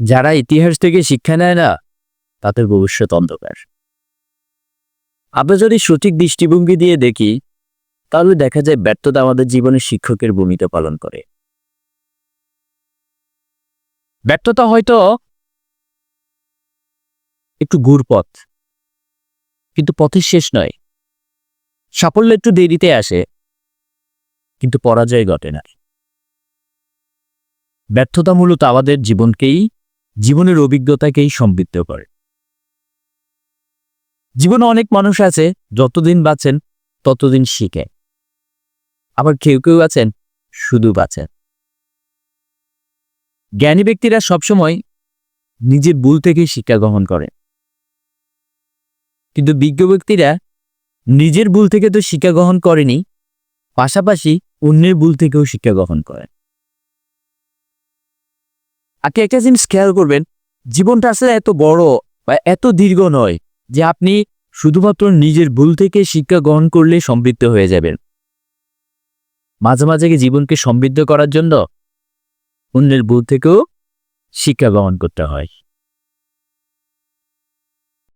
যারা ইতিহাস থেকে শিক্ষা নেয় না, তাদের ভবিষ্যৎ অন্ধকার। আমরা যদি সঠিক দৃষ্টিভঙ্গি দিয়ে দেখি, তাহলে দেখা যায় ব্যর্থতা আমাদের জীবনে শিক্ষকের ভূমিকা পালন করে। ব্যর্থতা হয়তো একটু ঘুরপথ কিন্তু পথের শেষ নয়। সাফল্য একটু দেরিতে আসে, কিন্তু পরাজয় ঘটে না। ব্যর্থতা মূলত আমাদের জীবনকেই, জীবনের অভিজ্ঞতাকেই সমৃদ্ধ করে। জীবনে অনেক মানুষ আছে, যতদিন বাঁচেন, ততদিন শিখে আবার কেউ কেউ আছেন, শুধু বাঁচেন। জ্ঞানী ব্যক্তিরা সবসময় নিজের ভুল থেকেই শিক্ষা গ্রহণ করে কিন্তু বিজ্ঞ ব্যক্তিরা নিজের ভুল থেকে তো শিক্ষা গ্রহণ করেনি, পাশাপাশি অন্যের ভুল থেকেও শিক্ষা গ্রহণ করেন। আপনি একটা জিনিস খেয়াল করবেন, জীবনটা আসলে এত বড় বা এত দীর্ঘ নয় যে আপনি শুধুমাত্র নিজের ভুল থেকে শিক্ষা গ্রহণ করলে সমৃদ্ধ হয়ে যাবেন। মাঝে মাঝে জীবনকে সমৃদ্ধ করার জন্য অন্যের ভুল থেকেও শিক্ষা গ্রহণ করতে হয়?